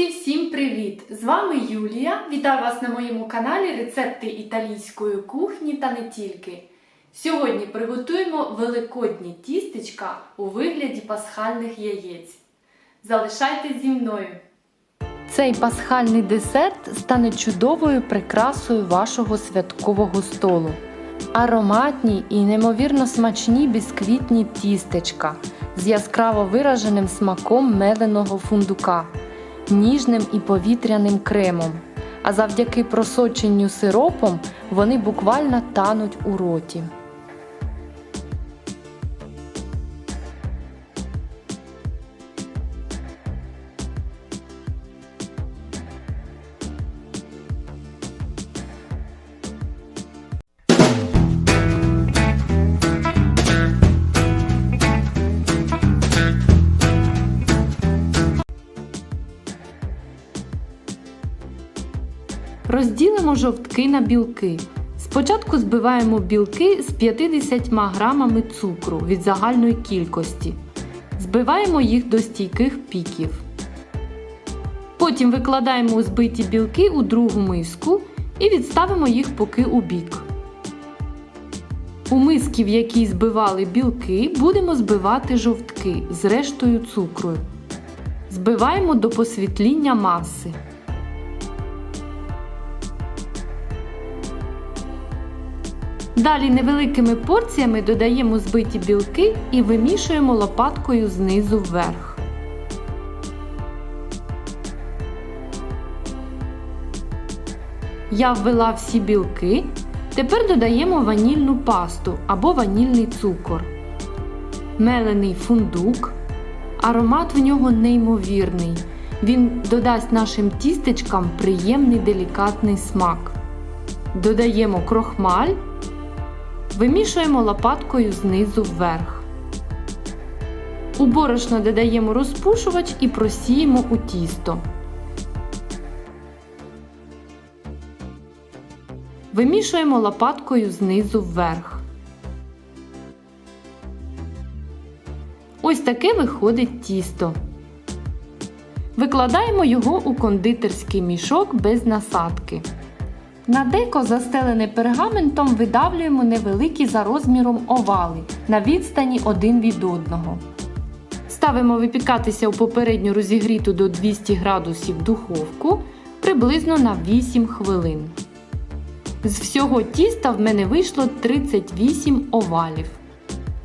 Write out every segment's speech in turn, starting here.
Друзі, всім привіт! З вами Юлія. Вітаю вас на моєму каналі Рецепти італійської кухні та не тільки. Сьогодні приготуємо великодні тістечка у вигляді пасхальних яєць. Залишайтесь зі мною. Цей пасхальний десерт стане чудовою прикрасою вашого святкового столу. Ароматні і неймовірно смачні бісквітні тістечка з яскраво вираженим смаком меленого фундука, ніжним і повітряним кремом. А завдяки просоченню сиропом вони буквально тануть у роті. Розділимо жовтки на білки. Спочатку збиваємо білки з 50 грамами цукру від загальної кількості. Збиваємо їх до стійких піків. Потім викладаємо збиті білки у другу миску і відставимо їх поки у бік. У миски, в якій збивали білки, будемо збивати жовтки з рештою цукру. Збиваємо до посвітління маси. Далі невеликими порціями додаємо збиті білки і вимішуємо лопаткою знизу вверх. Я ввела всі білки. Тепер додаємо ванільну пасту або ванільний цукор, мелений фундук. Аромат в нього неймовірний. Він додасть нашим тістечкам приємний делікатний смак. Додаємо крохмаль. Вимішуємо лопаткою знизу вверх. У борошно додаємо розпушувач і просіємо у тісто. Вимішуємо лопаткою знизу вверх. Ось таке виходить тісто. Викладаємо його у кондитерський мішок без насадки. На деко, застелене пергаментом, видавлюємо невеликі за розміром овали на відстані один від одного. Ставимо випікатися у попередньо розігріту до 200 градусів духовку приблизно на 8 хвилин. З всього тіста в мене вийшло 38 овалів.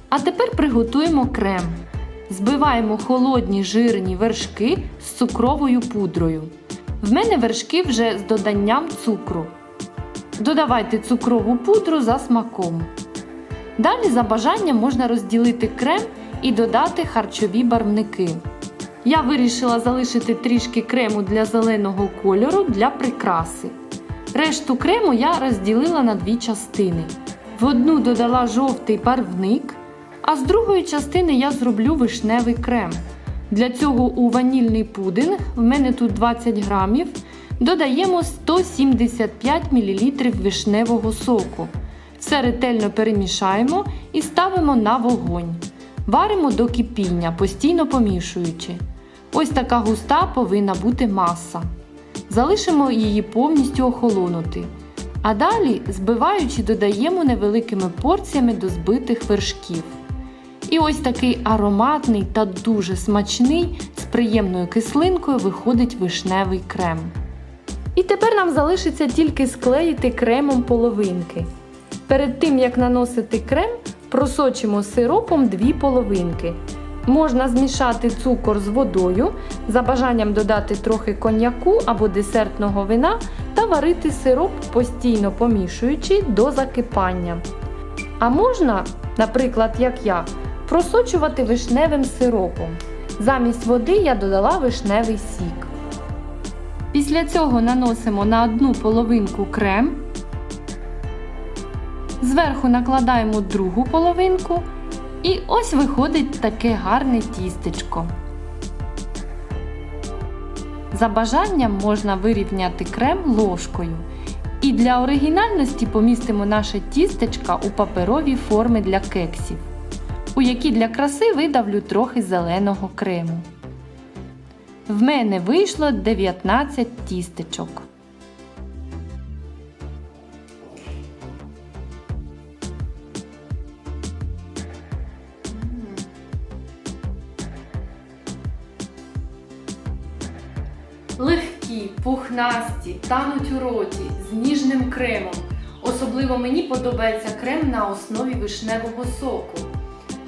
А тепер приготуємо крем. Збиваємо холодні жирні вершки з цукровою пудрою. В мене вершки вже з доданням цукру. Додавайте цукрову пудру за смаком. Далі за бажанням можна розділити крем і додати харчові барвники. Я вирішила залишити трішки крему для зеленого кольору для прикраси. Решту крему я розділила на дві частини. В одну додала жовтий барвник, а з другої частини я зроблю вишневий крем. Для цього у ванільний пудинг, в мене тут 20 грамів, додаємо 175 мл вишневого соку. Все ретельно перемішаємо і ставимо на вогонь. Варимо до кипіння, постійно помішуючи. Ось така густа повинна бути маса. Залишимо її повністю охолонути. А далі, збиваючи, додаємо невеликими порціями до збитих вершків. І ось такий ароматний та дуже смачний з приємною кислинкою виходить вишневий крем. І тепер нам залишиться тільки склеїти кремом половинки. Перед тим як наносити крем, просочимо сиропом дві половинки. Можна змішати цукор з водою, за бажанням додати трохи коньяку або десертного вина та варити сироп, постійно помішуючи до закипання. А можна, наприклад, як я, просочувати вишневим сиропом. Замість води я додала вишневий сік. Після цього наносимо на одну половинку крем. Зверху накладаємо другу половинку. І ось виходить таке гарне тістечко. За бажанням можна вирівняти крем ложкою. І для оригінальності помістимо наше тістечка у паперові форми для кексів, у які для краси видавлю трохи зеленого крему. В мене вийшло 19 тістечок. Легкі, пухнасті, тануть у роті з ніжним кремом. Особливо мені подобається крем на основі вишневого соку.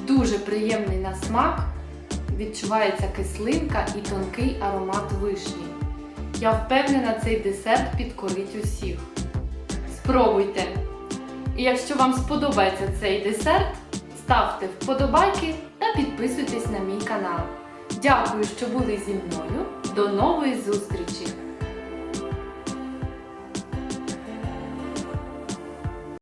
Дуже приємний на смак, відчувається кислинка і тонкий аромат вишні. Я впевнена, цей десерт підкорить усіх. Спробуйте! І якщо вам сподобається цей десерт, ставте вподобайки та підписуйтесь на мій канал. Дякую, що були зі мною. До нової зустрічі!